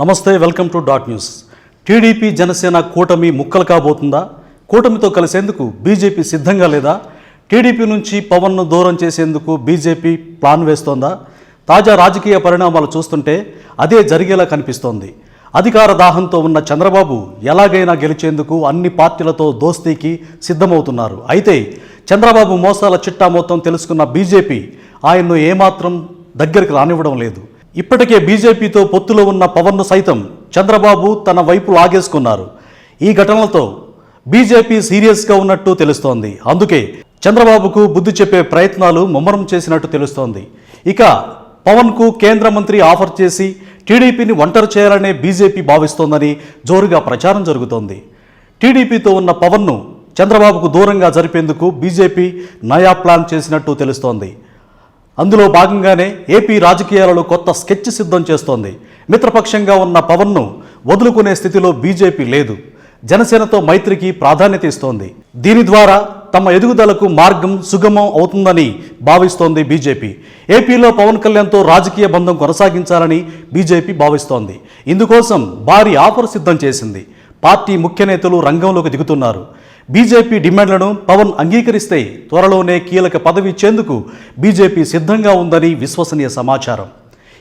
నమస్తే welcome to dot news. TDP Janasena కూటమి ముక్కలు కాబోతుందా? కూటమితో కలిసేందుకు బీజేపీ సిద్ధంగా లేదా? టీడీపీ నుంచి పవన్ను దూరం చేసేందుకు బీజేపీ ప్లాన్ వేస్తోందా? తాజా రాజకీయ పరిణామాలు చూస్తుంటే అదే జరిగేలా కనిపిస్తోంది. అధికార దాహంతో ఉన్న చంద్రబాబు ఎలాగైనా గెలిచేందుకు అన్ని పార్టీలతో దోస్తీకి సిద్ధమవుతున్నారు. అయితే చంద్రబాబు మోసాల చిట్టా మొత్తం తెలుసుకున్న బీజేపీ ఆయన్ను ఏమాత్రం దగ్గరికి రానివ్వడం లేదు. ఇప్పటికే బీజేపీతో పొత్తులో ఉన్న పవన్ను సైతం చంద్రబాబు తన వైపు లాగేసుకున్నారు. ఈ ఘటనలతో బీజేపీ సీరియస్గా ఉన్నట్టు తెలుస్తోంది. అందుకే చంద్రబాబుకు బుద్ధి చెప్పే ప్రయత్నాలు ముమ్మరం చేసినట్టు తెలుస్తోంది. ఇక పవన్కు కేంద్ర మంత్రి ఆఫర్ చేసి టీడీపీని ఒంటరి చేయాలనే బీజేపీ భావిస్తోందని జోరుగా ప్రచారం జరుగుతోంది. టీడీపీతో ఉన్న పవన్ను చంద్రబాబుకు దూరంగా జరిపేందుకు బీజేపీ నయా ప్లాన్ చేసినట్టు తెలుస్తోంది. అందులో భాగంగానే ఏపీ రాజకీయాలలో కొత్త స్కెచ్ సిద్ధం చేస్తోంది. మిత్రపక్షంగా ఉన్న పవన్ను వదులుకునే స్థితిలో బీజేపీ లేదు. జనసేనతో మైత్రికి ప్రాధాన్యత ఇస్తోంది. దీని ద్వారా తమ ఎదుగుదలకు మార్గం సుగమం అవుతుందని భావిస్తోంది బీజేపీ. ఏపీలో పవన్ కళ్యాణ్తో రాజకీయ బంధం కొనసాగించాలని బీజేపీ భావిస్తోంది. ఇందుకోసం భారీ ఆఫర్ సిద్ధం చేసింది. పార్టీ ముఖ్య నేతలు రంగంలోకి దిగుతున్నారు. బీజేపీ డిమాండ్లను పవన్ అంగీకరిస్తే త్వరలోనే కీలక పదవి ఇచ్చేందుకు బీజేపీ సిద్ధంగా ఉందని విశ్వసనీయ సమాచారం.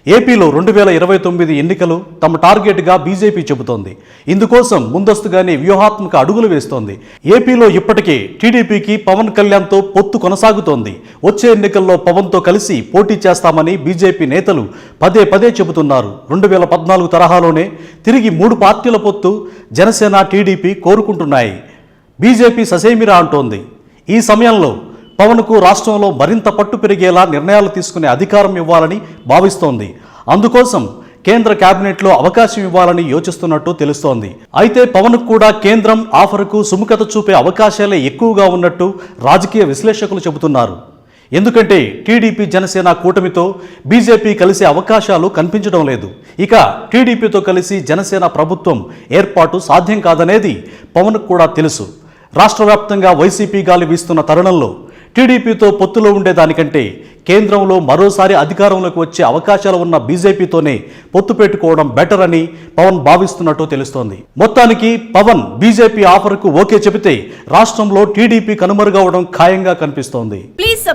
ఏపీలో రెండు వేల ఇరవై తొమ్మిది ఎన్నికలు తమ టార్గెట్గా బీజేపీ చెబుతోంది. ఇందుకోసం ముందస్తుగానే వ్యూహాత్మక అడుగులు వేస్తోంది. ఏపీలో ఇప్పటికే టీడీపీకి పవన్ కళ్యాణ్తో పొత్తు కొనసాగుతోంది. వచ్చే ఎన్నికల్లో పవన్తో కలిసి పోటీ చేస్తామని బీజేపీ నేతలు పదే పదే చెబుతున్నారు. రెండు వేల పద్నాలుగు తరహాలోనే తిరిగి మూడు పార్టీల పొత్తు జనసేన టీడీపీ కోరుకుంటున్నాయి. బీజేపీ ససేమిరా అంటోంది. ఈ సమయంలో పవన్కు రాష్ట్రంలో మరింత పట్టు పెరిగేలా నిర్ణయాలు తీసుకునే అధికారం ఇవ్వాలని భావిస్తోంది. అందుకోసం కేంద్ర కేబినెట్లో అవకాశం ఇవ్వాలని యోచిస్తున్నట్టు తెలుస్తోంది. అయితే పవన్ కూడా కేంద్రం ఆఫర్కు సుముఖత చూపే అవకాశాలే ఎక్కువగా ఉన్నట్టు రాజకీయ విశ్లేషకులు చెబుతున్నారు. ఎందుకంటే టీడీపీ జనసేన కూటమితో బీజేపీ కలిసే అవకాశాలు కనిపించడం లేదు. ఇక టీడీపీతో కలిసి జనసేన ప్రభుత్వం ఏర్పాటు సాధ్యం కాదనేది పవన్కు కూడా తెలుసు. రాష్ట్ర వ్యాప్తంగా వైసీపీ గాలి వీస్తున్న తరుణంలో టీడీపీతో పొత్తులో ఉండేదానికంటే కేంద్రంలో మరోసారి అధికారంలోకి వచ్చే అవకాశాలు ఉన్న బీజేపీతోనే పొత్తు పెట్టుకోవడం బెటర్ అని పవన్ భావిస్తున్నట్టు తెలుస్తోంది. మొత్తానికి పవన్ బీజేపీ ఆఫర్కు ఓకే చెబితే రాష్ట్రంలో టీడీపీ కనుమరుగవడం ఖాయంగా కనిపిస్తోంది. ప్లీజ్